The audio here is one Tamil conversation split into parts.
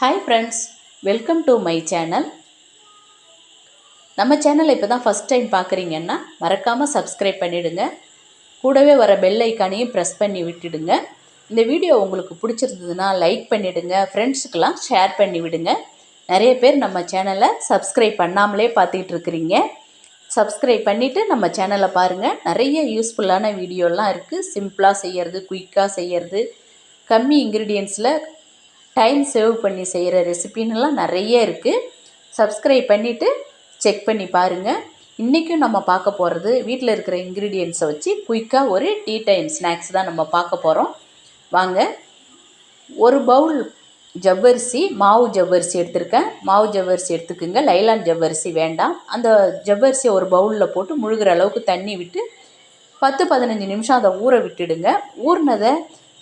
Hi friends welcome to my channel நம்ம சேனலை இப்போ தான் ஃபஸ்ட் டைம் பார்க்குறீங்கன்னா மறக்காமல் சப்ஸ்கிரைப் பண்ணிவிடுங்க கூடவே வர பெல் ஐக்கானையும் ப்ரெஸ் பண்ணி விட்டுடுங்க. இந்த வீடியோ உங்களுக்கு பிடிச்சிருந்ததுன்னா லைக் பண்ணிவிடுங்க ஃப்ரெண்ட்ஸுக்கெல்லாம் ஷேர் பண்ணி விடுங்க. நிறைய பேர் நம்ம சேனலை சப்ஸ்கிரைப் பண்ணாமலே பார்த்துக்கிட்டு இருக்கிறீங்க. சப்ஸ்கிரைப் பண்ணிவிட்டு நம்ம சேனலை பாருங்கள் நிறைய யூஸ்ஃபுல்லான வீடியோலாம் இருக்குது சிம்பிளாக செய்கிறது குயிக்காக செய்கிறது கம்மி இன்க்ரீடியன்ஸில் டைம் சேவ் பண்ணி செய்கிற ரெசிபின்னுலாம் நிறைய இருக்குது சப்ஸ்கிரைப் பண்ணிவிட்டு செக் பண்ணி பாருங்கள் இன்றைக்கும் நம்ம பார்க்க போகிறது வீட்டில் இருக்கிற இன்க்ரீடியன்ஸை வச்சு குயிக்காக ஒரு டீ டைம் ஸ்நாக்ஸ் தான் நம்ம பார்க்க போகிறோம் வாங்க. ஒரு பவுல் ஜவ்வரிசி மாவு ஜவ்வரிசி எடுத்திருக்கேன். மாவு ஜவ்வரிசி எடுத்துக்கோங்க. லைலான் ஜவ்வரிசி வேண்டாம். அந்த ஜவ்வரிசியை ஒரு பவுலில் போட்டு முழுகிற அளவுக்கு தண்ணி விட்டு பத்து பதினஞ்சு நிமிஷம் அதை ஊற விட்டுடுங்க. ஊறினதை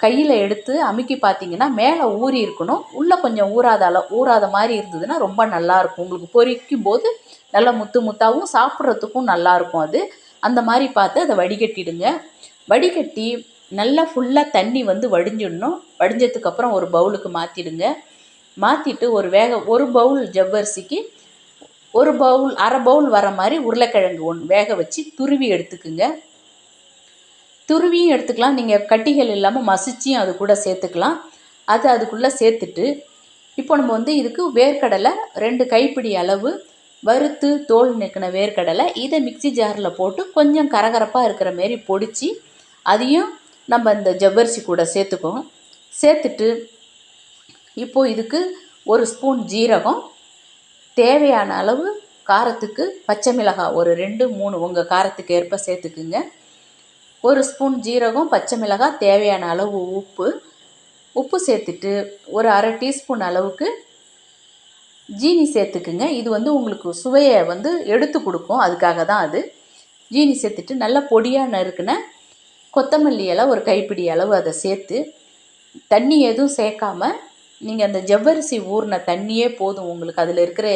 கையில் எடுத்து அமுக்கி பார்த்தீங்கன்னா மேலே ஊறி இருக்கணும். உள்ளே கொஞ்சம் ஊறாத அளவு ஊறாத மாதிரி இருந்ததுன்னா ரொம்ப நல்லாயிருக்கும் உங்களுக்கு பொரிக்கும் போது நல்லா முத்து முத்தாகவும் சாப்பிட்றதுக்கும் நல்லாயிருக்கும் அது. அந்த மாதிரி பார்த்து அதை வடிகட்டிடுங்க. வடிகட்டி நல்லா ஃபுல்லாக தண்ணி வந்து வடிஞ்சிடணும். வடிஞ்சதுக்கப்புறம் ஒரு பவுலுக்கு மாற்றிடுங்க மாற்றிட்டு ஒரு வேக ஒரு பவுல் ஜவ்வரிசிக்கு ஒரு பவுல் அரை பவுல் வர மாதிரி உருளைக்கிழங்கு ஒன்று வேக வச்சு துருவி எடுத்துக்குங்க. துருவியும் எடுத்துக்கலாம். நீங்கள் கட்டிகள் இல்லாமல் மசிச்சியும் அது கூட சேர்த்துக்கலாம். அது அதுக்குள்ளே சேர்த்துட்டு இப்போ நம்ம வந்து இதுக்கு வேர்க்கடலை ரெண்டு கைப்பிடி அளவு வறுத்து தோல் நிற்கின வேர்க்கடலை இதை மிக்சி ஜாரில் போட்டு கொஞ்சம் கரகரப்பாக இருக்கிற மாரி பொடிச்சு அதையும் நம்ம இந்த ஜவ்வரிசி கூட சேர்த்துக்குவோம். சேர்த்துட்டு இப்போது இதுக்கு ஒரு ஸ்பூன் ஜீரகம் தேவையான அளவு காரத்துக்கு பச்சை மிளகாய் ஒரு ரெண்டு மூணு உங்கள் காரத்துக்கு ஏற்ப சேர்த்துக்குங்க. ஒரு ஸ்பூன் ஜீரகம் பச்சை மிளகாய் தேவையான அளவு உப்பு. உப்பு சேர்த்துட்டு ஒரு அரை டீஸ்பூன் அளவுக்கு ஜீனி சேர்த்துக்குங்க. இது வந்து உங்களுக்கு சுவையை வந்து எடுத்து கொடுக்கும். அதுக்காக தான் அது. ஜீனி சேர்த்துட்டு நல்லா பொடியாக நறுக்குன கொத்தமல்லி எல்லாம் ஒரு கைப்பிடி அளவு அதை சேர்த்து. தண்ணி எதுவும் சேர்க்காம நீங்கள் அந்த ஜவ்வரிசி ஊறின தண்ணியே போதும். உங்களுக்கு அதில் இருக்கிற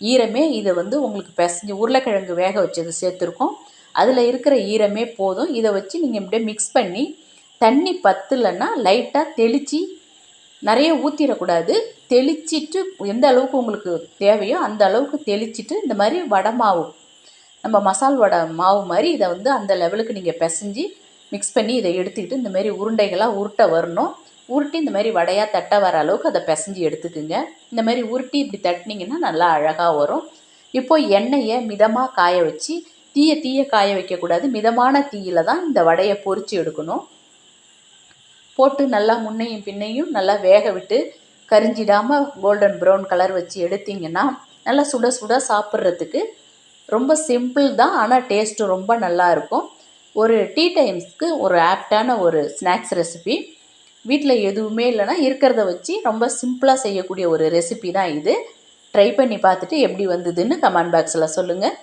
ஈரமே இதை வந்து உங்களுக்கு பிசைஞ்சு உருளைக்கிழங்கு வேக வச்சது சேர்த்துருக்கோம். அதில் இருக்கிற ஈரமே போதும். இதை வச்சு நீங்கள் இப்படியே மிக்ஸ் பண்ணி தண்ணி பத்தலைன்னா லைட்டாக தெளித்து நிறைய ஊற்றிடக்கூடாது தெளிச்சிட்டு எந்த அளவுக்கு உங்களுக்கு தேவையோ அந்த அளவுக்கு தெளிச்சிட்டு இந்த மாதிரி வடை மாவு நம்ம மசால் வடை மாவு மாதிரி இதை வந்து அந்த லெவலுக்கு நீங்கள் பிசைஞ்சு மிக்ஸ் பண்ணி இதை எடுத்துக்கிட்டு இந்த மாதிரி உருண்டைகளாக உருட்ட வரணும். உருட்டி இந்த மாதிரி வடையாக தட்ட வர அளவுக்கு அதை பிசைஞ்சு எடுத்துக்குங்க. இந்த மாதிரி உருட்டி இப்படி தட்டினீங்கன்னா நல்லா அழகாக வரும். இப்போது எண்ணெயை மிதமாக காய வச்சு தீய தீய காய வைக்கக்கூடாது. மிதமான தீயில் தான் இந்த வடையை பொறிச்சு எடுக்கணும். போட்டு நல்லா முன்னையும் பின்னையும் நல்லா வேக விட்டு கரிஞ்சிடாமல் கோல்டன் ப்ரௌன் கலர் வச்சு எடுத்திங்கன்னா நல்லா சுட சுட சாப்பிட்றதுக்கு ரொம்ப சிம்பிள் தான் ஆனால் டேஸ்ட்டு ரொம்ப நல்லா இருக்கும். ஒரு டீ டைம்ஸ்க்கு ஒரு ஆப்டான ஒரு ஸ்நாக்ஸ் ரெசிபி வீட்டில் எதுவுமே இல்லைன்னா இருக்கிறத வச்சு ரொம்ப சிம்பிளாக செய்யக்கூடிய ஒரு ரெசிபி தான் இது. ட்ரை பண்ணி பார்த்துட்டு எப்படி வந்ததுன்னு கமெண்ட் பாக்ஸில் சொல்லுங்கள்